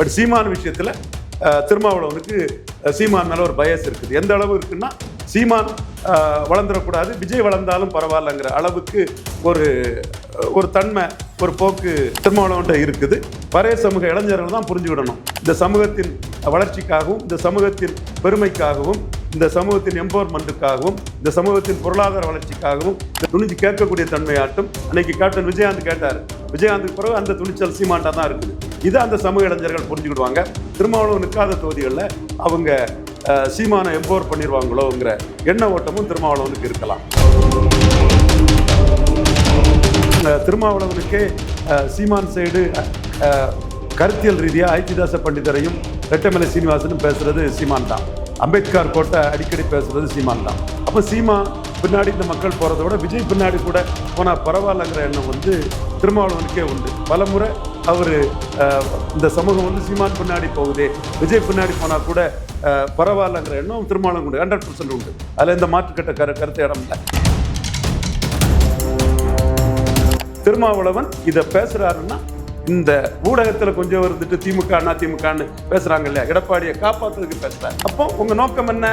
But சீமான் விஷயத்தில் திருமாவளவனுக்கு சீமான் மேலே ஒரு பயஸ் இருக்குது. எந்த அளவு இருக்குன்னா சீமான் வளர்ந்துடக்கூடாது. விஜய் வளர்ந்தாலும் பரவாயில்லங்கிற அளவுக்கு ஒரு ஒரு தன்மை ஒரு போக்கு திருமாவளவன்ட்ட இருக்குது. பழைய சமூக இளைஞர்கள் தான் புரிஞ்சுக்கிடணும். இந்த சமூகத்தின் வளர்ச்சிக்காகவும் இந்த சமூகத்தின் பெருமைக்காகவும் இந்த சமூகத்தின் எம்பவர்மெண்ட்டுக்காகவும் இந்த சமூகத்தின் பொருளாதார வளர்ச்சிக்காகவும் இந்த துணிஞ்சு கேட்கக்கூடிய தன்மையாட்டும். அன்னைக்கு கேப்டன் விஜயகாந்த் கேட்டார். விஜயகாந்துக்கு பிறகு அந்த துணிச்சல் சீமாண்டா தான் இருக்குது. இதை அந்த சமூக இளைஞர்கள் புரிஞ்சுக்கிடுவாங்க. திருமாவளவன் நிற்காத தொகுதிகளில் அவங்க சீமானை எம்போர் பண்ணிடுவாங்களோங்கிற எண்ண ஓட்டமும் திருமாவளவனுக்கு இருக்கலாம். திருமாவளவனுக்கே சீமான் சைடு கருத்தியல் ரீதியாக ஐத்திதாச பண்டிதரையும் ரெட்டமலை சீனிவாசனும் பேசுறது சீமான் தான். அம்பேத்கர் கோட்டை அடிக்கடி பேசுறது சீமான் தான். அப்போ சீமா பின்னாடி இந்த மக்கள் போகிறத விட விஜய் பின்னாடி கூட போனால் பரவாயில்லைங்கிற எண்ணம் வந்து திருமாவளவனுக்கே உண்டு. பல முறை அவர் இந்த சமூகம் வந்து சீமான் பின்னாடி போகுதே விஜய் பின்னாடி போனால் கூட பரவாயில்லங்கிற எண்ணம் திருமணம் உண்டு. ஹண்ட்ரட் பர்சன்ட் உண்டு. அதில் இந்த மாற்றுக்கட்ட கரு கருத்து இடம் இல்லை. திருமாவளவன் இதை பேசுறாருன்னா இந்த ஊடகத்துல கொஞ்சம் இருந்துட்டு திமுக அண்ணா திமுகன்னு பேசுறாங்க இல்லையா? எடப்பாடியை காப்பாத்துறதுக்கு பேசுகிறார் அப்போ உங்க நோக்கம் என்ன?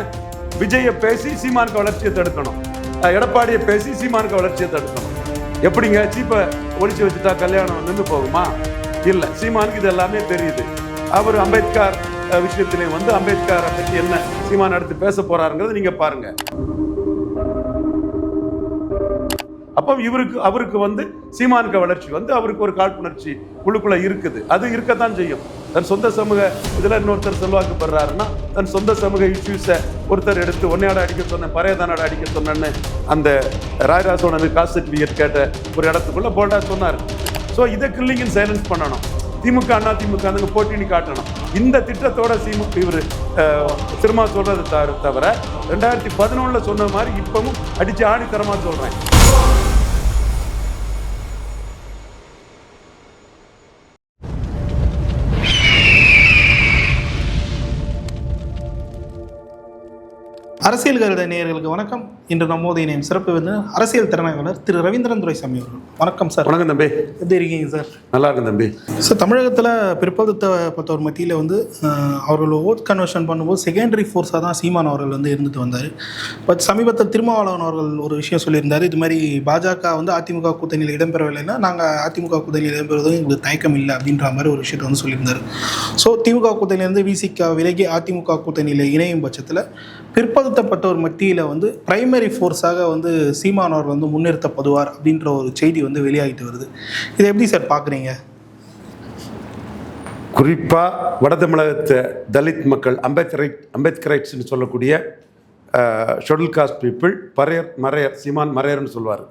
விஜயை பேசி சீமானுக்கு வளர்ச்சியை தடுக்கணும். எடப்பாடியை பேசி சீமானுக்கு வளர்ச்சியை தடுக்கணும். எப்படிங்க? சீப்பை ஒழிச்சு வச்சுட்டா கல்யாணம் நின்று போகுமா? இல்ல சீமானுக்கு இது எல்லாமே தெரியுது. அவர் அம்பேத்கர் அஹ், விஷயத்திலே வந்து அம்பேத்கரை பற்றி என்ன சீமான் அடுத்து பேச போறாருங்கிறத நீங்க பாருங்க. அப்போ இவருக்கு அவருக்கு வந்து சீமானுக்கு வளர்ச்சி வந்து அவருக்கு ஒரு காழ்ப்புணர்ச்சி குழுக்குள்ள இருக்குது. அது இருக்கத்தான் செய்யும். தன் சொந்த சமூக இதுல இன்னொருத்தர் செல்வாக்கு பெறாருன்னா தன் சொந்த சமூக இஷ்யூஸை ஒருத்தர் எடுத்து ஒன்னையாட அடிக்க சொன்னேன் பறையதானாட அடிக்க சொன்னேன்னு அந்த ராஜராசோனது காசட் சர்டிஃபிகேட் கேட்ட ஒரு இடத்துக்குள்ள போல்டா சொன்னார். ஸோ இதை கில்லிங்கன் சைலன்ஸ் பண்ணணும். திமுக அண்ணா திமுக அதுங்க போட்டின்னு காட்டணும். இந்த திட்டத்தோட திமுக இவர் திரும்ப சொல்றது தவிர தவிர ரெண்டாயிரத்தி பதினொன்னுல சொன்ன மாதிரி இப்பவும் அடிச்சு ஆணித்தரமா சொல்றேன். அரசியல் கருட நேயர்களுக்கு வணக்கம். இன்று நம்மோது இணையம் சிறப்பு வந்து அரசியல் திறனாய்வாளர் திரு ரவீந்திரன் துரைசாமி அவர்கள். வணக்கம் சார் வணக்கம் தம்பி. எப்படி இருக்கீங்க சார் நல்லா இருக்கும் தம்பி. சார் தமிழகத்தில் பிற்படுத்தப்பட்டவர் மத்தியில் வந்து அவர்கள் ஓட் கன்வர்ஷன் பண்ணும்போது செகண்டரி ஃபோர்ஸாக தான் சீமான் அவர்கள் வந்து இருந்துட்டு வந்தார். பட் சமீபத்தில் திருமாவளவன் அவர்கள் ஒரு விஷயம் சொல்லியிருந்தார். இது மாதிரி பாஜக வந்து அதிமுக கூட்டணியில் இடம்பெறவில்லைன்னா நாங்கள் அதிமுக கூட்டணியில் இடம்பெறுவது எங்களுக்கு தயக்கம் இல்லை அப்படின்ற மாதிரி ஒரு விஷயத்தை வந்து சொல்லியிருந்தார். ஸோ திமுக கூட்டணியிலேருந்து விசிக விலகி அதிமுக கூட்டணியில் இணையும் பட்சத்தில் பிற்படுத்தப்பட்டோர் மத்தியில் வந்து பிரைமரி ஃபோர்ஸாக வந்து சீமானவர் வந்து முன்னிறுத்தப்படுவார் அப்படின்ற ஒரு செய்தி வந்து வெளியாகிட்டு வருது. இதை எப்படி சார் பார்க்குறீங்க? குறிப்பாக வட தமிழகத்தை தலித் மக்கள் அம்பேத்கரைட் அம்பேத்கரைட்ஸ்னு சொல்லக்கூடிய ஷெடியூல் காஸ்ட் பீப்புள் பறையர் மறையர் சீமான் மறையர்னு சொல்லுவார்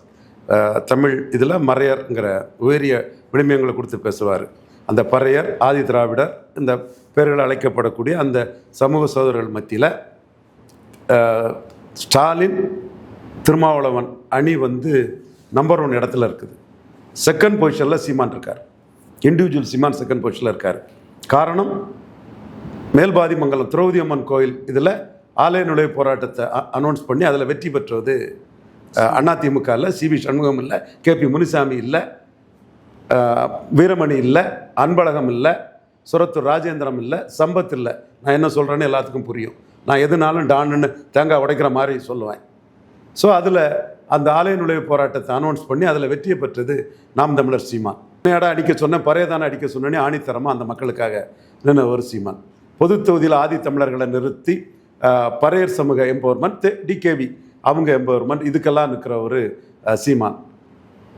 தமிழ் இதில் மறையர்ங்கிற உயரிய விளிமியங்களை கொடுத்து பேசுவார். அந்த பறையர் ஆதி திராவிடர் இந்த பேர்கள் அழைக்கப்படக்கூடிய அந்த சமூக சோதரர்கள் மத்தியில் ஸ்டாலின் திருமாவளவன் அணி வந்து நம்பர் ஒன் இடத்துல இருக்குது. செகண்ட் பொசிஷனில் சீமான் இருக்கார். இண்டிவிஜுவல் சீமான் செகண்ட் பொசிஷனில் இருக்கார். காரணம் மேல்பாதிமங்கலம் திரௌதி அம்மன் கோயில் இதில் ஆலய நுழைவு போராட்டத்தை அனௌன்ஸ் பண்ணி அதில் வெற்றி பெற்றது அதிமுக இல்லை சி வி சண்முகம் இல்லை கே பி முனிசாமி இல்லை வீரமணி இல்லை அன்பழகம் இல்லை சுரத்தூர் ராஜேந்திரம் இல்லை சம்பத் இல்லை. நான் என்ன சொல்கிறேன்னு எல்லாத்துக்கும் புரியும். நான் எதுனாலும் டான்னு தேங்காய் உடைக்கிற மாதிரி சொல்லுவேன். ஸோ அதில் அந்த ஆலய நுழைவு போராட்டத்தை அனௌன்ஸ் பண்ணி அதில் வெற்றியை பெற்றது நாம் தமிழர் சீமான். இடம் அடிக்க சொன்னேன் பறையதானே அடிக்க சொன்னேனே ஆணித்தரமாக அந்த மக்களுக்காக நின்று ஒரு சீமான். பொது தொகுதியில் ஆதி தமிழர்களை நிறுத்தி பறையர் சமூக எம்பவர்மெண்ட் டிகேவி அவங்க எம்பவர்மெண்ட் இதுக்கெல்லாம் நிற்கிற ஒரு சீமான்.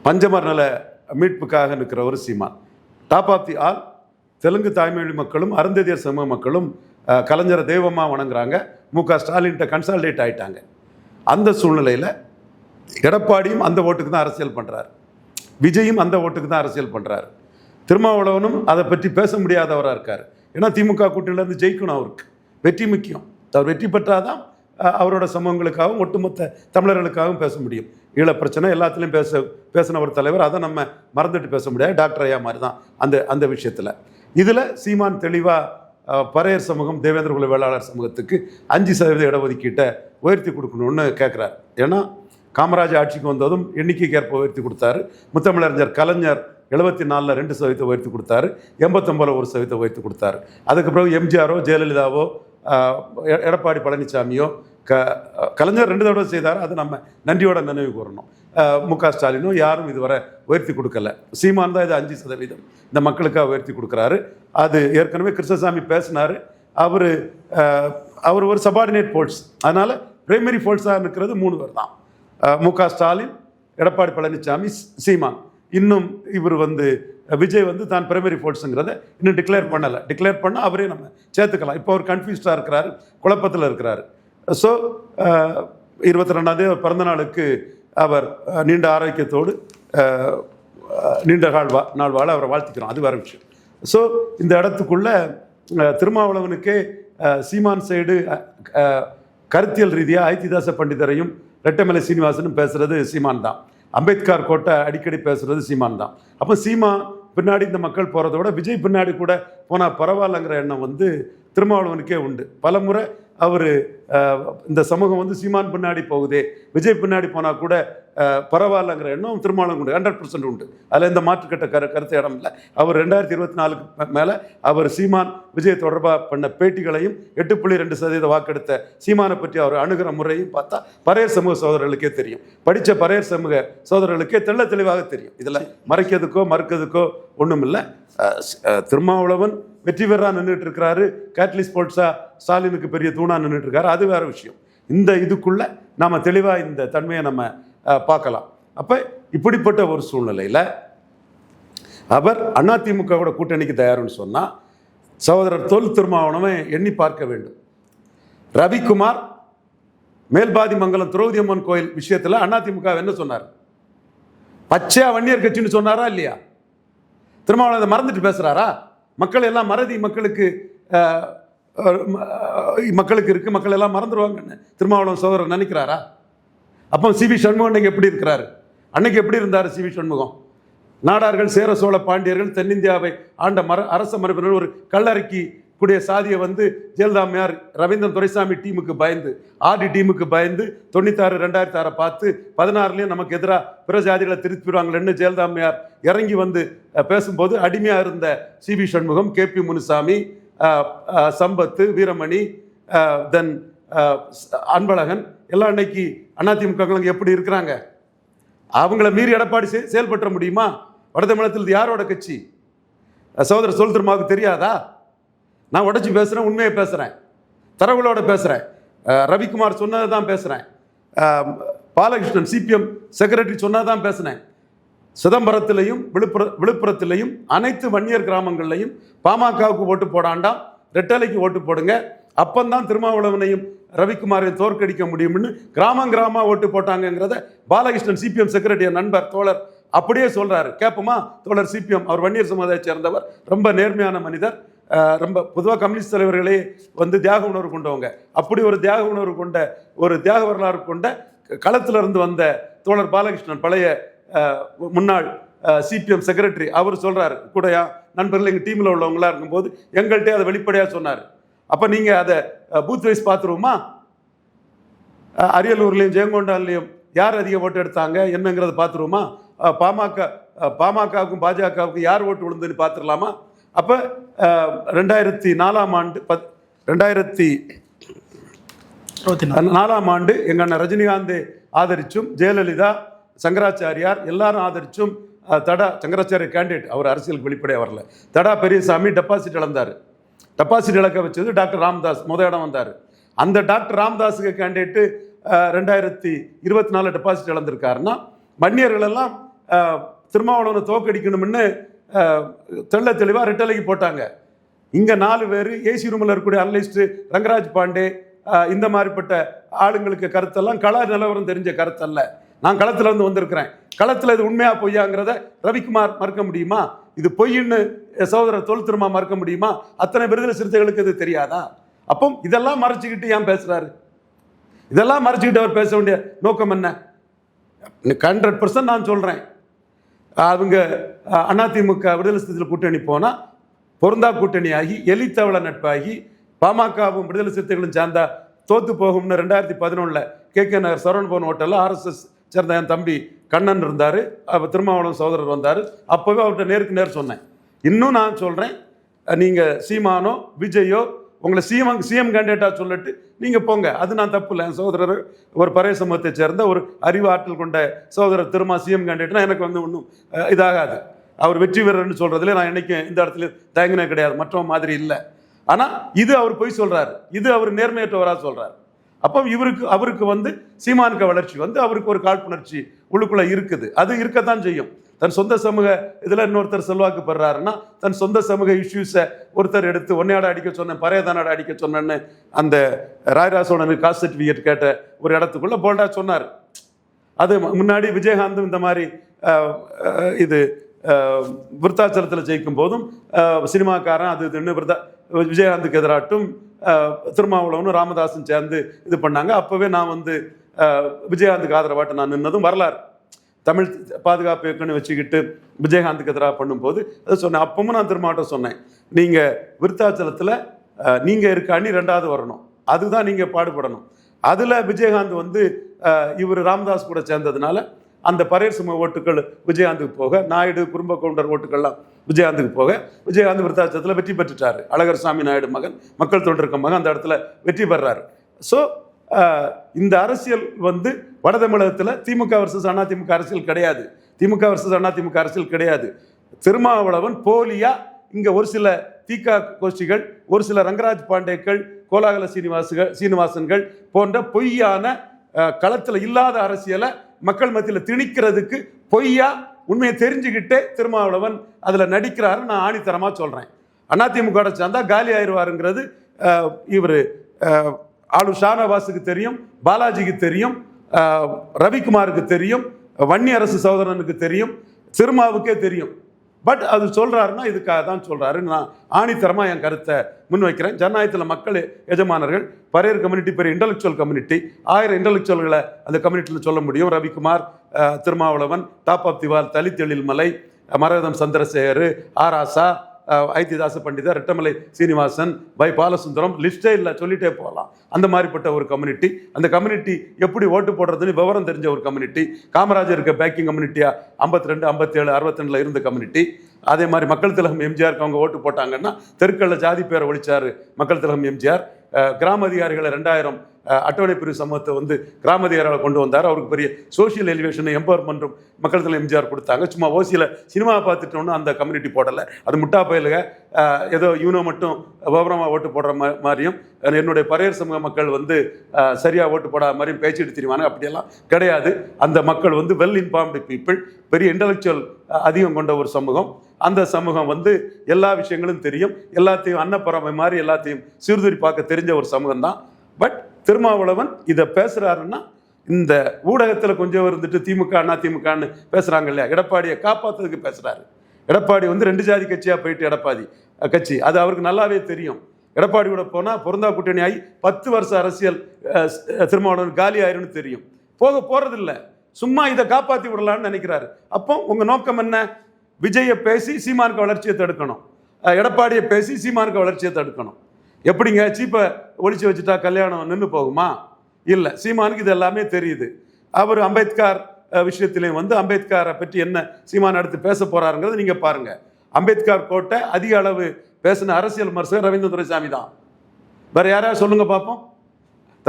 பஞ்சமர் நல மீட்புக்காக நிற்கிற ஒரு Seeman. Top of the all Telugu தாய்மொழி மக்களும் அருந்ததியர் சமூக மக்களும் கலைஞரை தெய்வமாக வணங்குறாங்க. மு க ஸ்டாலின்கிட்ட கன்சால்டேட் ஆயிட்டாங்க. அந்த சூழ்நிலையில் எடப்பாடியும் அந்த ஓட்டுக்கு தான் அரசியல் பண்ணுறாரு விஜயும் அந்த ஓட்டுக்கு தான் அரசியல் பண்ணுறாரு திருமாவளவனும் அதை பற்றி பேச முடியாதவராக இருக்கார். ஏன்னா திமுக கூட்டணியிலேருந்து ஜெயிக்கணும் அவருக்கு. வெற்றி முக்கியம். அவர் வெற்றி பெற்றால் தான் அவரோட சமூகங்களுக்காகவும் ஒட்டுமொத்த தமிழர்களுக்காகவும் பேச முடியும். ஈழ பிரச்சனை எல்லாத்துலேயும் பேச பேசின ஒரு தலைவர். அதை நம்ம மறந்துட்டு பேச முடியாது. டாக்டர் ஐயா மாதிரி தான் அந்த அந்த விஷயத்தில். இதில் சீமான் தெளிவாக பறையர் சமூகம் தேவேந்திர குல வேளாளர் சமூகத்துக்கு அஞ்சு சதவீத இடஒதுக்கீட்டை உயர்த்தி கொடுக்கணும்னு கேட்குறாரு ஏன்னா காமராஜ் ஆட்சிக்கு வந்ததும் எண்ணிக்கைக்கு ஏற்ப உயர்த்தி கொடுத்தாரு. முத்தமிழறிஞர் கலைஞர் எழுபத்தி நாலில் ரெண்டு சதவீதத்தை உயர்த்தி கொடுத்தாரு. எண்பத்தொம்பதில் ஒரு சதவீதத்தை உயர்த்தி கொடுத்தாரு. அதுக்கு பிறகு எம்ஜிஆரோ ஜெயலலிதாவோ எ- எடப்பாடி பழனிசாமியோ க கலைஞர் ரெண்டு தடவை செய்தார். அது நம்ம நன்றியோட நினைவு கூறணும். மு க ஸ்டாலினும் யாரும் இதுவரை உயர்த்தி கொடுக்கல. சீமான் தான் இது அஞ்சு சதவீதம் இந்த மக்களுக்காக உயர்த்தி கொடுக்குறாரு. அது ஏற்கனவே கிருஷ்ணசாமி பேசினார். அவர் அவர் ஒரு சபார்டினேட் போல்ஸ் அதனால் பிரைமரி போல்ஸாக இருக்கிறது மூணு பேர் தான். மு க ஸ்டாலின் எடப்பாடி பழனிசாமி சீமான். இன்னும் இவர் வந்து விஜய் வந்து தான் பிரைமரி ஃபோர்ஸுங்கிறத இன்னும் டிக்ளேர் பண்ணலை. டிக்ளேர் பண்ணால் அவரே நம்ம சேர்த்துக்கலாம். இப்போ அவர் கன்ஃபியூஸ்டாக இருக்கிறாரு குழப்பத்தில் இருக்கிறாரு. ஸோ uh, இருபத்தி ரெண்டாந்தேதி பிறந்த நாளுக்கு அவர் uh, நீண்ட ஆரோக்கியத்தோடு uh, நீண்ட நாள் வா நாள் வாழ அவரை வாழ்த்துக்கிறோம். அது வேற விஷயம். ஸோ இந்த இடத்துக்குள்ள திருமாவளவனுக்கே சீமான் சைடு கருத்தியல் ரீதியாக ஐத்திதாச பண்டிதரையும் ரெட்டமலை சீனிவாசனும் பேசுறது சீமான் தான். அம்பேத்கர் கோட்டை அடிக்கடி பேசுகிறது சீமான் தான். அப்போ சீமா பின்னாடி இந்த மக்கள் போகிறத விட விஜய் பின்னாடி கூட போனால் பரவாயில்லங்கிற எண்ணம் வந்து திருமாவளவனுக்கே உண்டு. பலமுறை அவர் இந்த சமூகம் வந்து சீமான் பின்னாடி போகுதே விஜய் பின்னாடி போனால் கூட பரவாயில்லங்கிற எண்ணம் திருமாவளவன் உண்டு. ஹண்ட்ரட் பர்சன்ட் உண்டு. அதில் இந்த மாற்றுக்கட்ட கரு கருத்து இடம் இல்லை. அவர் ரெண்டாயிரத்தி இருபத்தி நாலுக்கு மேலே அவர் சீமான் விஜய் தொடர்பாக பண்ண பேட்டிகளையும் எட்டு புள்ளி ரெண்டு சதவீத வாக்கெடுத்த சீமானை பற்றி அவர் அணுகிற முறையும் பார்த்தா பறையர் சமூக சோதரர்களுக்கே தெரியும். படித்த பறையர் சமூக சோதரர்களுக்கே தெள்ள தெளிவாக தெரியும். இதில் மறைக்கிறதுக்கோ மறுக்கிறதுக்கோ ஒன்றும் இல்லை திருமாவளவன் வெற்றி பெறா நின்றுட்டு இருக்கிறாரு கேட்லி போல்ட்ஸா ஸ்டாலினுக்கு பெரிய தூணா நின்றுட்டு இருக்காரு அது வேற விஷயம். இந்த இதுக்குள்ள நாம தெளிவா இந்த தன்மையை நம்ம பார்க்கலாம். அப்ப இப்படிப்பட்ட ஒரு சூழ்நிலையில அவர் அதிமுகவோட கூட்டணிக்கு தயார்னு சொன்னா சகோதரர் தொல் திருமாவனமே எண்ணி பார்க்க வேண்டும். ரவிக்குமார் மேல்பாதி மங்கலம் திரௌதி அம்மன் கோயில் விஷயத்தில் அதிமுக என்ன சொன்னார்? பச்சையா வன்னியர் கட்சின்னு சொன்னாரா இல்லையா? திருமாவளவன் அதை மறந்துட்டு பேசுறாரா? மக்கள் எல்லாம் மறதி மக்களுக்கு மக்களுக்கு இருக்குது மக்கள் எல்லாம் மறந்துடுவாங்கன்னு திருமாவளவன் சோதரர் நினைக்கிறாரா? அப்போ சிவி சண்முகம் அன்றைக்கி எப்படி இருக்கிறாரு? அன்னைக்கு எப்படி இருந்தார் சிவி சண்முகம்? நாடார்கள் சேர சோழ பாண்டியர்கள் தென்னிந்தியாவை ஆண்ட மர அரச மரபினர் ஒரு கல்லறைக்கு கூடிய சாதியை வந்து ஜெயலலிதாமையார் ரவீந்திரன் துரைசாமி டீமுக்கு பயந்து ஆர்டி டீமுக்கு பயந்து தொண்ணூத்தாறு ரெண்டாயிரத்தி ஆறை பார்த்து பதினாறுலேயும் நமக்கு எதிராக பிற ஜாதிகளை திருப்பிடுவாங்களேன்னு ஜெயலலிதாமையார் இறங்கி வந்து பேசும்போது அடிமையாக இருந்த CV Shanmugam K P Munusamy Sampath Veeramani தென் அன்பழகன் எல்லாம் இன்னைக்கு அதிமுக எப்படி இருக்கிறாங்க? அவங்கள மீறி எடப்பாடி செ- செயல்பற்ற முடியுமா? வடதமிழத்தில் யாரோட கட்சி? சகோதரர் சொல் திருமாவுக்கு தெரியாதா? நான் உடச்சி பேசுகிறேன் உண்மையை பேசுகிறேன் தரவுகளோட பேசுகிறேன் ரவிக்குமார் சொன்னதை தான் பேசுகிறேன் பாலகிருஷ்ணன் சிபிஎம் செக்ரட்டரி சொன்னதை தான் பேசினேன். சிதம்பரத்திலையும் விழுப்புர விழுப்புரத்திலையும் அனைத்து வன்னியர் கிராமங்கள்லையும் பாமகவுக்கு ஓட்டு போடாண்டாம் ரெட்டலைக்கு ஓட்டு போடுங்க. அப்பந்தான் திருமாவளவனையும் ரவிக்குமாரையும் தோற்கடிக்க முடியும்னு கிராமம் கிராமமாக ஓட்டு போட்டாங்கங்கிறத பாலகிருஷ்ணன் சிபிஎம் செக்ரட்டரி நண்பர் தோழர் அப்படியே சொல்கிறாரு கேட்போமா தோழர் சிபிஎம் அவர் வன்னியர் சமுதாயத்தை சேர்ந்தவர் ரொம்ப நேர்மையான மனிதர். ரொம்ப பொதுவாக கம்யூனிஸ்ட் தலைவர்களே வந்து தியாக உணர்வு கொண்டவங்க. அப்படி ஒரு தியாக உணர்வு கொண்ட ஒரு தியாக வரலாறு கொண்ட களத்திலிருந்து வந்த தோழர் பாலகிருஷ்ணன் பழைய முன்னாள் சிபிஎம் செக்ரட்டரி அவர் சொல்கிறார் கூடயா நண்பர்கள் எங்கள் டீமில் உள்ளவங்களா இருக்கும்போது எங்கள்கிட்ட அதை வெளிப்படையாக சொன்னார். அப்போ நீங்கள் அதை பூத் வைஸ் பார்த்துருவோமா? அரியலூர்லேயும் ஜெயங்கொண்டான்லேயும் யார் அதிக ஓட்டு எடுத்தாங்க என்னங்கிறத பார்த்துருவோமா? பாமக பாமகவுக்கும் பாஜகவுக்கும் யார் ஓட்டு விழுந்துன்னு பார்த்துடலாமா அப்போ ரெண்டாயிரத்தி நாலாம் ஆண்டு பத் ரெண்டாயிரத்தி நாலாம் ஆண்டு எங்கள் அண்ணன் ரஜினிகாந்தை ஆதரிச்சும் ஜெயலலிதா சங்கராச்சாரியார் எல்லாரும் ஆதரிச்சும் தடா சங்கராச்சாரிய கேண்டிடேட் அவர் அரசியலுக்கு வெளிப்படையாக வரல. தடா பெரியசாமி டெபாசிட் இழந்தார். டெபாசிட் இழக்க வச்சது டாக்டர் ராமதாஸ் முத இடம் வந்தார். அந்த டாக்டர் ராமதாஸுக்கு கேண்டிடேட்டு ரெண்டாயிரத்தி இருபத்தி நாலு டெபாசிட் இழந்திருக்காருன்னா அஹ், திருமாவளவனை தோக்கடிக்கணும்னு தெள்ள தெளிவாக ரெட்டலைக்கு போட்டாங்க. இங்கே நாலு பேர் ஏசி ரூமில் இருக்கக்கூடிய அனலிஸ்ட்டு ரங்கராஜ் பாண்டே இந்த மாதிரிப்பட்ட ஆளுங்களுக்கு கருத்தெல்லாம் கலா நிலவரம் தெரிஞ்ச கருத்தல்ல. நான் களத்தில் இருந்து வந்திருக்கிறேன். களத்தில் இது உண்மையா பொய்யாங்கிறத ரவிக்குமார் மறுக்க முடியுமா? இது பொய்ன்னு சகோதரர் தொல் திருமா மறுக்க முடியுமா? அத்தனை விருதுல சிறுத்தைகளுக்கு இது தெரியாதா? அப்போ இதெல்லாம் மறைச்சிக்கிட்டு ஏன் பேசுறாரு? இதெல்லாம் மறைச்சிக்கிட்டு அவர் பேச வேண்டிய நோக்கம் என்ன? ஹண்ட்ரட் பர்சன்ட் நான் சொல்றேன். அவங்க அதிமுக விடுதலை சிறுத்தைகள் கூட்டணி போனால் பொருந்தா கூட்டணியாகி எலித்தவள நட்பாகி பாமகவும் விடுதலை சிறுத்தைகளும் சேர்ந்தா தோத்து போகும்னு ரெண்டாயிரத்தி பதினொன்றில் கே. கே. நகர் சரவண ஹோட்டலில் ஆர்எஸ்எஸ் சேர்ந்த என் தம்பி கண்ணன் இருந்தார். திருமாவளவன் சகோதரர் வந்தார். அப்போவே அவர்கிட்ட நேருக்கு நேர் சொன்னேன். இன்னும் நான் சொல்கிறேன் நீங்கள் சீமானோ விஜயோ உங்களை சிஎம் சிஎம் கேண்டிடேட்டாக சொல்லிட்டு நீங்கள் போங்க. அது நான் தப்பு இல்லை சகோதரர் ஒரு பறைய சமூகத்தை சேர்ந்த ஒரு அறிவு ஆற்றல் கொண்ட சகோதரர் திருமா சிஎம் கேண்டிடேட்னா எனக்கு வந்து ஒன்றும் இதாகாது. அவர் வெற்றி வீரர்னு சொல்கிறதுல நான் என்னைக்கும் இந்த இடத்துல தயங்கினே கிடையாது. மற்றவ மாதிரி இல்லை. ஆனால் இது அவர் பொய் சொல்கிறாரு இது அவர் நேர்மையற்றவராக சொல்கிறார் அப்போ இவருக்கு அவருக்கு வந்து சீமானுக்க வளர்ச்சி வந்து அவருக்கு ஒரு காழ்ப்புணர்ச்சி உள்ளுக்குள்ளே இருக்குது. அது இருக்கத்தான் செய்யும். தன் சொந்த சமூக இதில் இன்னொருத்தர் செல்வாக்கு பெறாருன்னா தன் சொந்த சமூக இஷ்யூஸை ஒருத்தர் எடுத்து ஒன்னையாட அடிக்க சொன்னேன்? பரையதானாட அடிக்க சொன்னேன்னு அந்த ராயராசோடனுக்கு காஸ்ட் சர்டிஃபிகேட் கேட்ட ஒரு இடத்துக்குள்ளே போல்டாக சொன்னார். அது முன்னாடி விஜயகாந்தும் இந்த மாதிரி இது விருத்தாச்சலத்தில் ஜெயிக்கும் போதும் சினிமாக்காரன் அது இதுன்னு விருத்தா விஜயகாந்துக்கு எதிராட்டும் திருமாவளவனும் ராமதாஸும் சேர்ந்து இது பண்ணாங்க. அப்போவே நான் வந்து விஜயகாந்துக்கு ஆதரவாட்டு நான் நின்னதும் வரலாறு. தமிழ் பாதுகாப்பு இயக்கம்னு வச்சுக்கிட்டு விஜயகாந்துக்கு எதிராக பண்ணும்போது அதை சொன்னேன். அப்பவும் நான் திருமாவட்டம் சொன்னேன். நீங்கள் விருத்தாச்சலத்தில் நீங்கள் இருக்க அணி ரெண்டாவது வரணும். அதுதான் நீங்கள் பாடுபடணும். அதில் விஜயகாந்த் வந்து இவர் ராமதாஸ் கூட சேர்ந்ததுனால அந்த பரையர் சும ஓட்டுகள் விஜயகாந்துக்கு போக நாயுடு குடும்ப கவுண்டர் ஓட்டுகள்லாம் விஜயகாந்துக்கு போக விஜயகாந்த் விருத்தாச்சலத்தில் வெற்றி பெற்றுட்டார். அழகர் சாமி நாயுடு மகன் மக்கள் தொண்டருக்கு மகன் அந்த இடத்துல வெற்றி பெறாரு. ஸோ இந்த அரசியல் வந்து வட தமிழகத்தில் திமுக வர்சஸ் அதிமுக அரசியல் கிடையாது. திமுக வர்சஸ் அதிமுக அரசியல் கிடையாது. திருமாவளவன் போலியா இங்கே ஒரு சில தீகா கோஷ்டிகள் ஒரு சில ரங்கராஜ் பாண்டேக்கள் கோலாகல சீனிவாசுகள் சீனிவாசன்கள் போன்ற பொய்யான களத்தில் இல்லாத அரசியலை மக்கள் மத்தியில் திணிக்கிறதுக்கு பொய்யா உண்மையை தெரிஞ்சுக்கிட்டே திருமாவளவன் அதில் நடிக்கிறாரு. நான் ஆணித்தரமாக சொல்கிறேன் அதிமுக சேர்ந்தா காலி ஆயிடுவாருங்கிறது இவர் ஆளு ஷானவாஸுக்கு தெரியும் பாலாஜிக்கு தெரியும் ரவிக்குமாருக்கு தெரியும் வன்னி அரசு சகோதரனுக்கு தெரியும் திருமாவுக்கே தெரியும். பட் அது சொல்கிறாருன்னா இதுக்காக தான் சொல்கிறாரு நான் ஆணித்தரமா என் கருத்தை முன்வைக்கிறேன். ஜனநாயகத்தில் மக்கள் எஜமானர்கள் பரையர் கம்யூனிட்டி பெரிய இன்டலெக்சுவல் கம்யூனிட்டி ஆயிரம் இன்டலெக்சுவல்களை அந்த கம்யூனிட்டியில் சொல்ல முடியும். ரவிக்குமார் திருமாவளவன் டாப் திவால் தலித் எழில்மலை மரகதம் சந்திரசேகர் ஆராசா ஐத்தியதாச ஐத்திதாச பண்டிதர் ரெட்டமலை சீனிவாசன் வை பாலசுந்தரம் லிஸ்டே இல்லை சொல்லிட்டே போகலாம். அந்த மாதிரிப்பட்ட ஒரு கம்யூனிட்டி அந்த கம்யூனிட்டி எப்படி ஓட்டு போடுறதுன்னு விவரம் தெரிஞ்ச ஒரு கம்யூனிட்டி காமராஜர் இருக்க பேக்கிங் கம்யூனிட்டியா ஐம்பத்தி ரெண்டு ஐம்பத்தேழு அறுபத்தி இருந்த கம்யூனிட்டி அதே மாதிரி மக்கள் திலகம் எம்ஜிஆருக்கு அவங்க ஓட்டு போட்டாங்கன்னா தெருக்களில் ஜாதி பேரை ஒழிச்சாரு மக்கள் திலகம் எம்ஜிஆர். கிராம அதிகாரிகளை ரெண்டாயிரம் அஹ், அட்டவணை பிரிவு சமூகத்தை வந்து கிராம அதிகாரிகளை கொண்டு வந்தார். அவருக்கு பெரிய சோஷியல் எலிவேஷன் எம்பவர்மெண்ட்டும் மக்கள் தலைவர் எம்ஜிஆர் கொடுத்தாங்க. சும்மா ஓசியில் சினிமா பார்த்துட்டோன்னு அந்த கம்யூனிட்டி போடலை. அது முட்டா பயிலுக ஏதோ இவனோ மட்டும் விவரமாக ஓட்டு போடுற மா மாதிரியும் என்னுடைய பரையர் சமூக மக்கள் வந்து சரியாக ஓட்டு போடாத மாதிரியும் பேச்சு தெரியுமாங்க அப்படியெல்லாம் கிடையாது. அந்த மக்கள் வந்து வெல் இன்ஃபார்ம்டு பீப்புள் பெரிய இன்டலெக்சுவல் அதிகம் கொண்ட ஒரு சமூகம். அந்த சமூகம் வந்து எல்லா விஷயங்களும் தெரியும். எல்லாத்தையும் அன்னப்பறவை மாதிரி எல்லாத்தையும் சீர்தூரி பார்க்க தெரிஞ்ச ஒரு சமூகம் தான் பட் திருமாவளவன் இதை பேசுகிறாருன்னா இந்த ஊடகத்தில் கொஞ்சம் இருந்துட்டு திமுக அண்ணா திமுகன்னு பேசுகிறாங்க இல்லையா? எடப்பாடியை காப்பாத்துறதுக்கு பேசுகிறாரு எடப்பாடி வந்து ரெண்டு ஜாதி கட்சியாக போயிட்டு எடப்பாடி கட்சி. அது அவருக்கு நல்லாவே தெரியும். எடப்பாடி கூட போனால் பொருந்தா கூட்டணி ஆகி பத்து வருஷம் அரசியல் திருமாவளவன் காலி ஆயிரும்னு தெரியும். போக போகிறதில்லை சும்மா இதை காப்பாற்றி விடலான்னு நினைக்கிறாரு. அப்போ உங்கள் நோக்கம் என்ன? விஜயை பேசி சீமானுக்கு வளர்ச்சியை தடுக்கணும். எடப்பாடியை பேசி சீமானுக்கு வளர்ச்சியை தடுக்கணும். எப்படிங்க? சீப்பை ஒழிச்சு வச்சுட்டா கல்யாணம் நின்று போகுமா? இல்லை சீமானுக்கு இது எல்லாமே தெரியுது. அவர் அம்பேத்கர் விஷயத்திலையும் வந்து அம்பேத்கரை பற்றி என்ன சீமான் அடுத்து பேச போறாருங்கிறத நீங்கள் பாருங்க. அம்பேத்கர் கோட்டை அதிக அளவு பேசின அரசியல் விமர்சகர் ரவீந்திர துரைசாமி தான். வேற யாராவது சொல்லுங்க பார்ப்போம்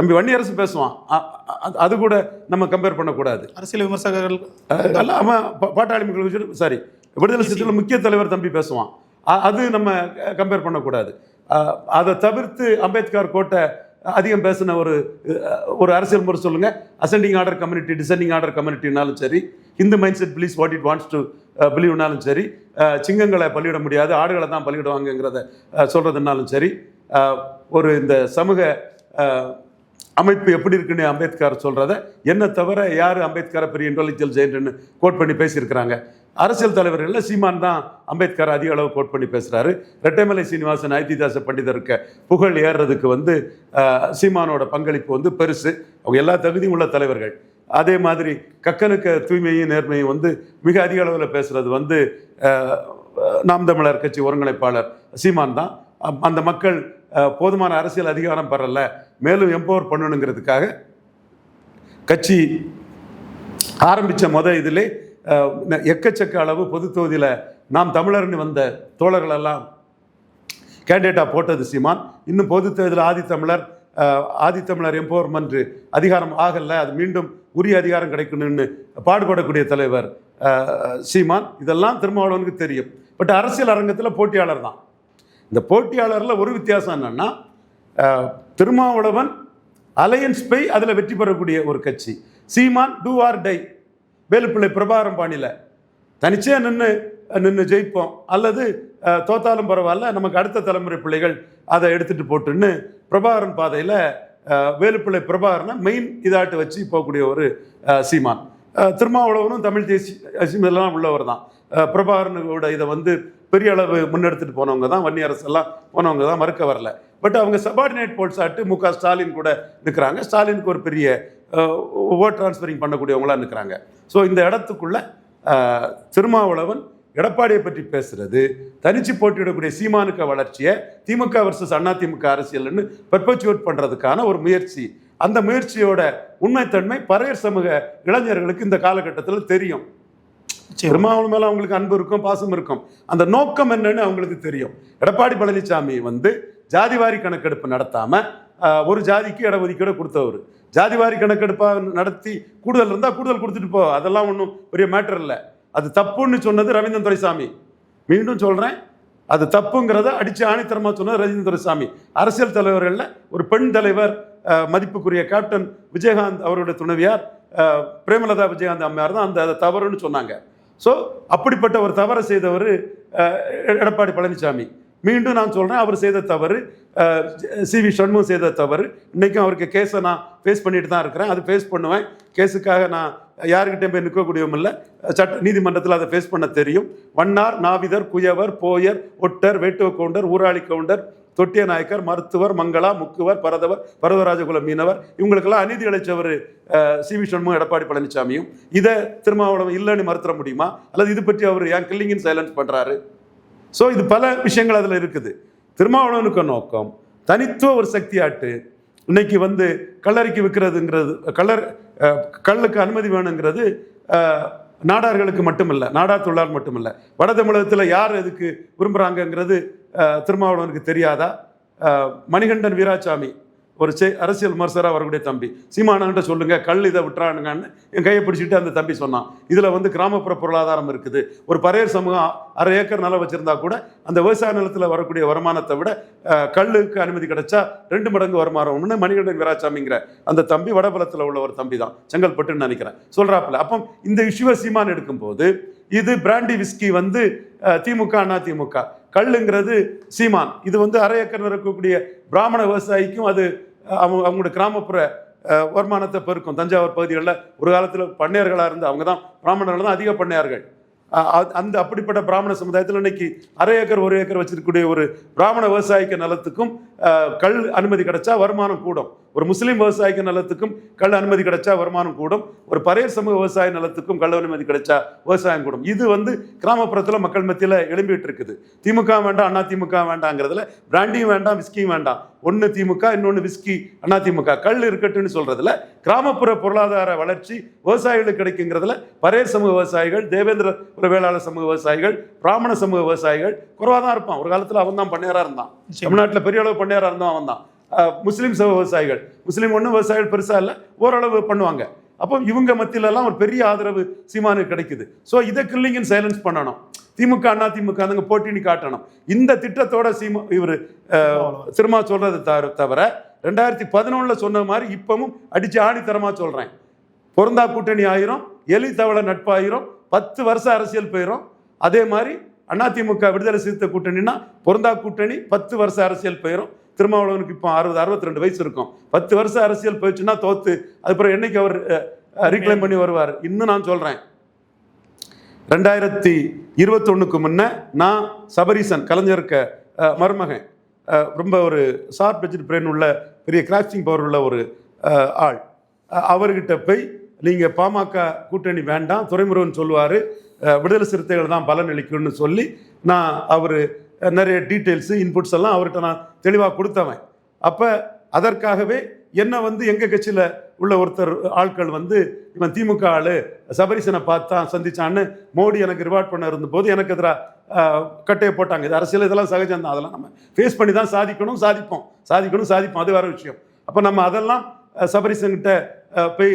தம்பி வன்னியரசு பேசுவான். அ- அ- அது கூட நம்ம கம்பேர் பண்ணக்கூடாது. அரசியல் விமர்சகர்கள் அல்ல அவன் பாட்டாளி மக்கள் சாரி விடுதலை சிறுத்தைகள் முக்கிய தலைவர் தம்பி பேசுவான். அது நம்ம கம்பேர் பண்ணக்கூடாது. அதை தவிர்த்து அம்பேத்கர் கோட்டை அதிகம் பேசின ஒரு ஒரு அரசியல் முறை சொல்லுங்க. Ascending order community descending order கம்யூனிட்டினாலும் சரி Hindu mind set believes what it wants to பிலீவ்னாலும் சரி சிங்கங்களை பலியிட முடியாது ஆடுகளை தான் பலியிடுவாங்கங்கிறத அஹ், சொல்றதுனாலும் சரி ஒரு இந்த சமூக அமைப்பு எப்படி இருக்குன்னு அம்பேத்கர் சொல்கிறத என்ன தவிர யார் அம்பேத்கரை பெரிய இன்டெலிஜென்ஸ் ஜெயின்ட்னு கோட் பண்ணி பேசியிருக்கிறாங்க? அரசியல் தலைவர்கள்ல சீமான் தான் அம்பேத்கர் அதிக அளவு கோட் பண்ணி பேசுகிறாரு ரெட்டைமலை சீனிவாசன் ஐத்திதாச பண்டிதருக்கு புகழ் ஏறுறதுக்கு வந்து சீமானோட பங்களிப்பு வந்து பெருசு. அவங்க எல்லா தகுதியும் உள்ள தலைவர்கள். அதே மாதிரி கக்கனுக்கு தூய்மையும் நேர்மையும் வந்து மிக அதிக அளவில் பேசுகிறது வந்து நாம் தமிழர் கட்சி ஒருங்கிணைப்பாளர் சீமான் தான். அந்த மக்கள் போதுமான அரசியல் அதிகாரம் பெறல மேலும் எம்பவர் பண்ணணுங்கிறதுக்காக கட்சி ஆரம்பித்த முத இதிலே எக்கச்சக்க அளவு பொது தொகுதியில் நாம் தமிழர்னு வந்த தோழர்களெல்லாம் கேண்டிடேட்டாக போட்டது சீமான். இன்னும் பொது தேர்தல் ஆதித்தமிழர் ஆதித்தமிழர் எம்பவர்மெண்ட் அதிகாரம் ஆகலை அது மீண்டும் உரிய அதிகாரம் கிடைக்கணும்னு பாடுபடக்கூடிய தலைவர் சீமான். இதெல்லாம் திருமாவளவனுக்கு தெரியும். பட் அரசியல் அரங்கத்தில் போட்டியாளர் தான். இந்த போட்டியாளரில் ஒரு வித்தியாசம் என்னன்னா திருமாவளவன் அலையன்ஸ் பை அதில் வெற்றி பெறக்கூடிய ஒரு கட்சி. Seeman do or die Velupillai பிரபாரம் பாணியில். தனிச்சே நின்று நின்று ஜெயிப்போம். அல்லது தோத்தாலும் பரவாயில்ல நமக்கு அடுத்த தலைமுறை பிள்ளைகள் அதை எடுத்துகிட்டு போட்டுன்னு பிரபாகரன் பாதையில் வேலுப்பிள்ளை பிரபாகரனை மெயின் இதாட்டு வச்சு போகக்கூடிய ஒரு சீமான். திருமாவளவனும் தமிழ் தேசிய இதெல்லாம் உள்ளவர் தான். பிரபாகரனோட இதை வந்து பெரிய அளவு முன்னெடுத்துட்டு போனவங்க தான் வன்னி அரசெல்லாம் போனவங்க தான் மறுக்க வரல. பட் அவங்க சபார்டினேட் போல்ஸ் ஆட்டு மு க ஸ்டாலின் கூட நிற்கிறாங்க ஸ்டாலினுக்கு ஒரு பெரிய ஓட் டிரான்ஸ்ஃபரிங் பண்ணக்கூடியவங்களா நிற்கிறாங்க ஸோ இந்த இடத்துக்குள்ள திருமாவளவன் எடப்பாடியை பற்றி பேசுறது தனிச்சு போட்டியிடக்கூடிய சீமானுக்க வளர்ச்சியை திமுக வர்சஸ் அண்ணா திமுக அரசியல்னு பெர்பச்சுவேட் பண்ணுறதுக்கான ஒரு முயற்சி. அந்த முயற்சியோட உண்மைத்தன்மை பறையர் சமூக இளைஞர்களுக்கு இந்த காலகட்டத்தில் தெரியும். திருமாவளவன் மேலே அவங்களுக்கு அன்பு இருக்கும் பாசம் இருக்கும். அந்த நோக்கம் என்னன்னு அவங்களுக்கு தெரியும். எடப்பாடி பழனிசாமி வந்து ஜாதிவாரி கணக்கெடுப்பு நடத்தாமல் ஒரு ஜாதிக்கு இடஒதுக்கீடு கொடுத்தவர். ஜாதிவாரி கணக்கெடுப்பாக நடத்தி கூடுதல் இருந்தால் கூடுதல் கொடுத்துட்டு போ. அதெல்லாம் ஒன்றும் பெரிய மேட்டர் இல்லை. அது தப்புன்னு சொன்னது ரவீந்திரன் துரைசாமி. மீண்டும் சொல்கிறேன் அது தப்புங்கிறத அடித்து ஆணித்தரமாக சொன்னது ரவீந்திர துரைசாமி. அரசியல் தலைவர்களில் ஒரு பெண் தலைவர் மதிப்புக்குரிய கேப்டன் விஜயகாந்த் அவருடைய துணைவியார் பிரேமலதா விஜயகாந்த் அம்மையார் தான் அந்த அதை தவறுன்னு சொன்னாங்க. ஸோ அப்படிப்பட்ட ஒரு தவறை செய்தவர் எடப்பாடி பழனிசாமி. மீண்டும் நான் சொல்கிறேன் அவர் செய்த தவறு சி வி சண்முகம் செய்த தவறு. இன்றைக்கும் அவருக்கு கேஸை நான் ஃபேஸ் பண்ணிட்டு தான் இருக்கிறேன். அது ஃபேஸ் பண்ணுவேன். கேஸுக்காக நான் யாருக்கிட்டையும் போய் நிற்கக்கூடியவும் இல்லை. சட்ட நீதிமன்றத்தில் அதை ஃபேஸ் பண்ண தெரியும். வண்ணார் நாவிதர் குயவர் போயர் ஒட்டர் வேட்டுவ கவுண்டர் ஊராளி கவுண்டர் தொட்டிய நாயக்கர் மருத்துவர் மங்களா முக்குவர் பரதவர் பரதராஜகுல மீனவர் இவங்களுக்கெல்லாம் அநீதி இழைச்சவர் சி. வி. சண்முகம் எடப்பாடி பழனிசாமியும் இதை திருமாவளவன் இல்லைன்னு மறுத்துற முடியுமா? அல்லது இது பற்றி அவர் ஏன் கில்லிங்கின் சைலன்ஸ் பண்ணுறாரு ஸோ இது பல விஷயங்கள் அதில் இருக்குது. திருமாவளவனுக்கு நோக்கம் தனித்துவ ஒரு சக்தியாட்டு இன்னைக்கு வந்து கல்லறைக்கு விற்கிறதுங்கிறது கல்லர் கல்லுக்கு அனுமதி வேணுங்கிறது நாடார்களுக்கு மட்டுமில்லை நாடார் தொழிலாளர் மட்டுமில்லை வட தமிழகத்தில் யார் இதுக்கு விரும்புகிறாங்கங்கிறது திருமாவளவனுக்கு தெரியாதா? மணிகண்டன் வீராசாமி ஒரு செ அரசியல் விமர்சராக வரக்கூடிய தம்பி. சீமானன்ட்ட சொல்லுங்கள் கல் இதை விட்டுறானுங்கன்னு என் கையை பிடிச்சிட்டு அந்த தம்பி சொன்னான். இதில் வந்து கிராமப்புற பொருளாதாரம் இருக்குது. ஒரு பறையர் சமூகம் அரை ஏக்கர் நிலம் வச்சிருந்தா கூட அந்த விவசாய நிலத்தில் வரக்கூடிய வருமானத்தை விட கல்லுக்கு அனுமதி கிடைச்சா ரெண்டு மடங்கு வருமானம்னு மணிகண்டன் வீராசாமிங்கிற அந்த தம்பி வடபலத்தில் உள்ள ஒரு தம்பி தான். செங்கல்பட்டுன்னு நினைக்கிறேன். சொல்றாப்புல. அப்போ இந்த இஷ்யூவை சீமான் எடுக்கும்போது இது பிராண்டி விஸ்கி வந்து திமுக அண்ணா திமுக. கல்லுங்கிறது சீமான். இது வந்து அரை ஏக்கர் இருக்கக்கூடிய பிராமண விவசாயிக்கும் அது அவங்க அவங்களோட கிராமப்புற வருமானத்தை பெருக்கும். தஞ்சாவூர் பகுதிகளில் ஒரு காலத்தில் பண்ணையர்களாக இருந்து அவங்க தான் பிராமணர்கள் தான் அதிக பண்ணையார்கள். அ- அந்த அப்படிப்பட்ட பிராமண சமுதாயத்தில் இன்னைக்கு அரை ஏக்கர் ஒரு ஏக்கர் வச்சிருக்கக்கூடிய ஒரு பிராமண விவசாயிக்கு நிலத்துக்கும் கல் அனுமதி கிடைச்சா வருமானம் கூடும். ஒரு முஸ்லீம் விவசாயிக்கு நிலத்துக்கும் கல் அனுமதி கிடைச்சா வருமானம் கூடும். ஒரு பறையர் சமூக விவசாய நிலத்துக்கும் கல் அனுமதி கிடைச்சா விவசாயம் கூடும். இது வந்து கிராமப்புறத்தில் மக்கள் மத்தியில் எழும்பிட்டு இருக்குது. திமுக வேண்டாம் அண்ணா திமுக வேண்டாங்கிறதுல பிராண்டியும் வேண்டாம் விஸ்கியும் வேண்டாம். ஒன்று திமுக இன்னொன்று விஸ்கி அண்ணா திமுக. கல் இருக்கட்டும்னு சொல்றதுல கிராமப்புற பொருளாதார வளர்ச்சி விவசாயிகளுக்கு கிடைக்குங்கிறதுல பறையர் சமூக விவசாயிகள் தேவேந்திர வேளாளர் சமூக விவசாயிகள் பிராமண சமூக விவசாயிகள் குறைவாக தான் இருப்பான். ஒரு காலத்தில் அவன் தான் பண்ணையாரா இருந்தான். தமிழ்நாட்டில் பெரிய அளவு பண்ணையாரா இருந்தவன் அவன் தான் முஸ்லீம் சமூக விவசாயிகள். முஸ்லீம் ஒன்றும் விவசாயிகள் பெருசாக இல்லை ஓரளவு பண்ணுவாங்க. அப்போ இவங்க மத்தியிலலாம் ஒரு பெரிய ஆதரவு சீமானுக்கு கிடைக்குது. ஸோ இதை கில்லிங்கன் சைலன்ஸ் பண்ணணும். திமுக அண்ணா திமுக அதுங்க போட்டின்னு காட்டணும். இந்த திட்டத்தோட சீமா இவர் திருமா சொல்றது தவிர தவிர ரெண்டாயிரத்தி பதினொன்றில் சொன்ன மாதிரி இப்பவும் அடிச்சு ஆணித்தரமாக சொல்கிறேன் பொருந்தா கூட்டணி ஆயிரும் எலி தவளை நட்பாயிரும் பத்து வருஷம் அரசியல் போயிடும் அதே மாதிரி அதிமுக விடுதலை சிறுத்தை கூட்டணின்னா பொருந்தா கூட்டணி பத்து வருஷம் அரசியல் போயிடும் திருமாவளவனுக்கு இப்போ அறுபது அறுபத்தி ரெண்டு வயசு இருக்கும். பத்து வருஷம் அரசியல் போயிடுச்சுன்னா தோத்து அதுக்கப்புறம் என்னைக்கு அவர் ரீக்ளைம் பண்ணி வருவார்? இன்னும் நான் சொல்றேன். ரெண்டாயிரத்தி இருபத்தொன்னுக்கு முன்னே நான் சபரீசன் கலைஞருக்க மருமகன். ரொம்ப ஒரு ஷார்ப் பட்ஜெட் பிரெயின் உள்ள பெரிய கிராச்சிங் பவர் உள்ள ஒரு ஆள். அவர்கிட்ட போய் நீங்கள் பாமக கூட்டணி வேண்டாம் துறைமுருகன் சொல்லுவார் விடுதலை சிறுத்தைகள் தான் பலன் அளிக்கும்னு சொல்லி நான் அவர் நிறைய டீட்டெயில்ஸு இன்புட்ஸ் எல்லாம் அவர்கிட்ட நான் தெளிவாக கொடுத்தவன். அப்போ அதற்காகவே என்னை வந்து எங்கள் கட்சியில் உள்ள ஒருத்தர் ஆட்கள் வந்து இவன் திமுக ஆளு சபரிசனை பார்த்தான் சந்திச்சான்னு மோடி எனக்கு ரிவார்ட் பண்ண இருந்தபோது எனக்கு எதிராக கட்டையை போட்டாங்க. இது அரசியல் இதெல்லாம் சகஜம் தான் அதெல்லாம் நம்ம ஃபேஸ் பண்ணி தான் சாதிக்கணும் சாதிப்போம். சாதிக்கணும் சாதிப்போம். அது வேறு விஷயம். அப்போ நம்ம அதெல்லாம் சபரிசன்கிட்ட போய்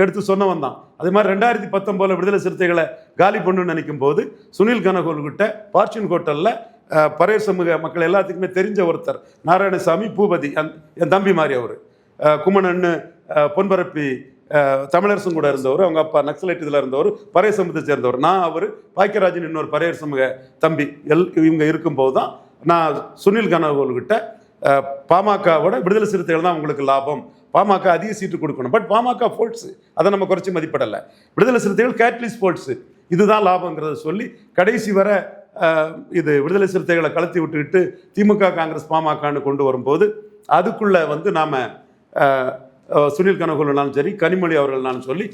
எடுத்து சொன்னவன் தான். அதே மாதிரி ரெண்டாயிரத்தி பத்தொம்போதில் விடுதலை சிறுத்தைகளை காலி பண்ணுன்னு நினைக்கும் போது சுனில் கனகோல்கிட்ட ஃபார்ச்சூன் ஹோட்டலில் பறைய சமூக மக்கள் எல்லாத்துக்குமே தெரிஞ்ச ஒருத்தர் நாராயணசாமி பூபதி அந் என் தம்பி மாதிரி அவர். குமணன்னு பொன்பரப்பி அஹ், தமிழரசும் கூட இருந்தவர் அவங்க அப்பா நக்சலைட் இதில் இருந்தவர் பறைய சமூகத்தை சேர்ந்தவர். நான் அவர் பாக்கியராஜன் இன்னொரு பரையர் சமூக தம்பி எல் இவங்க இருக்கும்போது தான் நான் சுனில் கனகோல்கிட்ட பாமகவோட விடுதலை சிறுத்தைகள் தான் உங்களுக்கு லாபம். பாமக அதிக சீட்டு கொடுக்கணும். பட் பாமக ஃபோல்ட்ஸு அதை நம்ம குறைச்சி மதிப்பிடலை. விடுதலை சிறுத்தைகள் கேட்லிஸ் ஃபோல்ட்ஸு இதுதான் லாபங்கிறத சொல்லி கடைசி வரை இது விடுதலை சிறுத்தைகளை கலத்தி விட்டுக்கிட்டு திமுக காங்கிரஸ் பாமகன்னு கொண்டு வரும்போது அதுக்குள்ளே வந்து நாம் சுனில் கனகோலனாலும் சரி கனிமொழி அவர்கள்னாலும் சொல்லி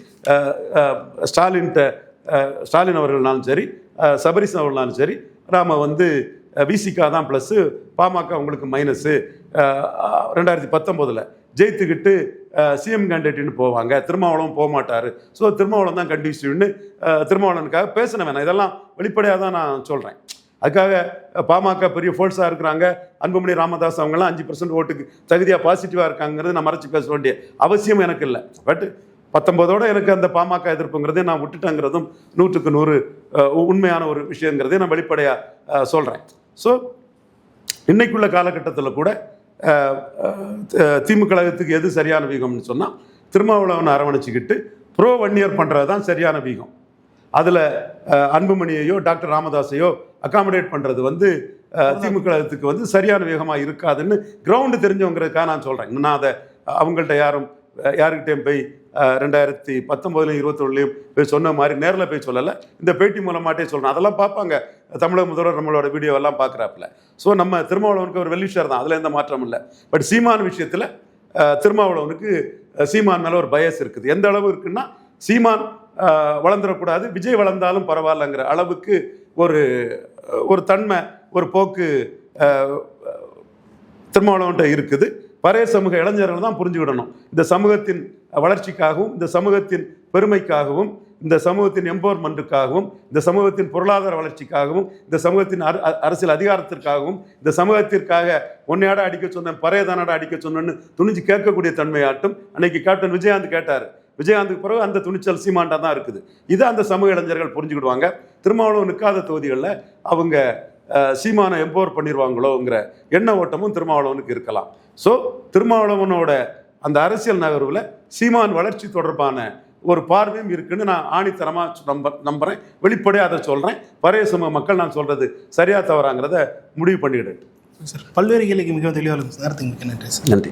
ஸ்டாலின்கிட்ட ஸ்டாலின் அவர்கள்னாலும் சரி சபரிசன் அவர்கள்னாலும் சரி நாம் வந்து விசிகா தான் ப்ளஸ்ஸு பாமக உங்களுக்கு மைனஸு ரெண்டாயிரத்தி பத்தொம்போதில் ஜெயித்துக்கிட்டு சிஎம் கேண்டிடேட்னு போவாங்க. திருமாவளவன் போக மாட்டார் ஸோ திருமாவளவன் தான் கண்டிஷன்னு திருமாவளவனுக்காக பேசின வேணாம். இதெல்லாம் வெளிப்படையாக தான் நான் சொல்கிறேன் அதுக்காக பாமக பெரிய ஃபோர்ஸாக இருக்கிறாங்க. அன்புமணி ராமதாஸ் அவங்கெல்லாம் அஞ்சு பர்சன்ட் ஓட்டுக்கு தகுதியாக பாசிட்டிவாக இருக்காங்கிறது நான் மறைச்சி பேச வேண்டிய அவசியம் எனக்கு இல்லை. பட் பத்தொன்பதோட எனக்கு அந்த பாமக எதிர்ப்புங்கிறதே நான் விட்டுட்டேங்கிறதும் நூற்றுக்கு நூறு உண்மையான ஒரு விஷயங்கிறதே நான் வெளிப்படையாக சொல்கிறேன் ஸோ இன்னைக்குள்ள காலகட்டத்தில் கூட திமுக கழகத்துக்கு எது சரியான வீகம்னு சொன்னால் திருமாவளவன் அரவணைச்சிக்கிட்டு ப்ரோ வன்னியர் பண்ணுறது தான் சரியான வீகம். அதில் அன்புமணியையோ டாக்டர் ராமதாஸையோ அகாமடேட் பண்ணுறது வந்து அஹ், திமுக கழகத்துக்கு வந்து சரியான வேகமாக இருக்காதுன்னு கிரவுண்டு தெரிஞ்சவங்கிறதுக்காக நான் சொல்கிறேன் இன்னும் நான் அதை அவங்கள்ட்ட யாரும் யாருக்கிட்டையும் போய் ரெண்டாயிரத்தி பத்தொம்போதுலையும் இருபத்தொழுலையும் போய் சொன்ன மாதிரி நேரில் போய் சொல்லலை. இந்த பேட்டி மூலமாட்டே சொல்லணும் அதெல்லாம் பார்ப்பாங்க. தமிழக முதல்வர் நம்மளோட வீடியோ எல்லாம் பார்க்குறாப்புல. ஸோ நம்ம திருமாவளவனுக்கு ஒரு வெல்விஷர் தான். அதில் எந்த மாற்றமும் இல்லை. பட் சீமான் விஷயத்தில் திருமாவளவனுக்கு சீமான் மேலே ஒரு பயஸ் இருக்குது. எந்த அளவு இருக்குன்னா சீமான் வளர்ந்துடக்கூடாது. விஜய் வளர்ந்தாலும் பரவாயில்லங்கிற அளவுக்கு ஒரு ஒரு தன்மை ஒரு போக்கு அஹ், திருமாவளவன்ட்ட இருக்குது. பழைய சமூக இளைஞர்கள் தான் புரிஞ்சுக்கிடணும். இந்த சமூகத்தின் வளர்ச்சிக்காகவும் இந்த சமூகத்தின் பெருமைக்காகவும் இந்த சமூகத்தின் எம்பவர்மெண்ட்டுக்காகவும் இந்த சமூகத்தின் பொருளாதார வளர்ச்சிக்காகவும் இந்த சமூகத்தின் அ- அரசியல் அதிகாரத்திற்காகவும் இந்த சமூகத்திற்காக ஒன்னையாட அடிக்க சொன்னேன் பறையதானட அடிக்க சொன்னேன்னு துணிஞ்சு கேட்கக்கூடிய தன்மையாட்டும் அன்னைக்கு கேப்டன் விஜயகாந்த் கேட்டார். விஜயகாந்துக்கு பிறகு அந்த துணிச்சல் சீமாண்டா தான் இருக்குது. இதை அந்த சமூக இளைஞர்கள் புரிஞ்சுக்கிடுவாங்க. திருமாவளவு நிற்காத தொகுதிகளில் அவங்க சீமானை எம்பவர் பண்ணிடுவாங்களோங்கிற எண்ண ஓட்டமும் திருமாவளவனுக்கு இருக்கலாம். ஸோ திருமாவளவனோட அந்த அரசியல் நகர்வில் சீமான் வளர்ச்சி தொடர்பான ஒரு பார்வையும் இருக்குன்னு நான் ஆணித்தரமாக நம்ப நம்புகிறேன் வெளிப்படையாக அதை சொல்கிறேன் பழைய சமூக மக்கள் நான் சொல்கிறது சரியா தவறாங்கிறத முடிவு பண்ணிக்கிட்டு சார் பல்வேறு கேள்விக்கு மிகவும் தெளிவாக இருக்கும் சார். நன்றி.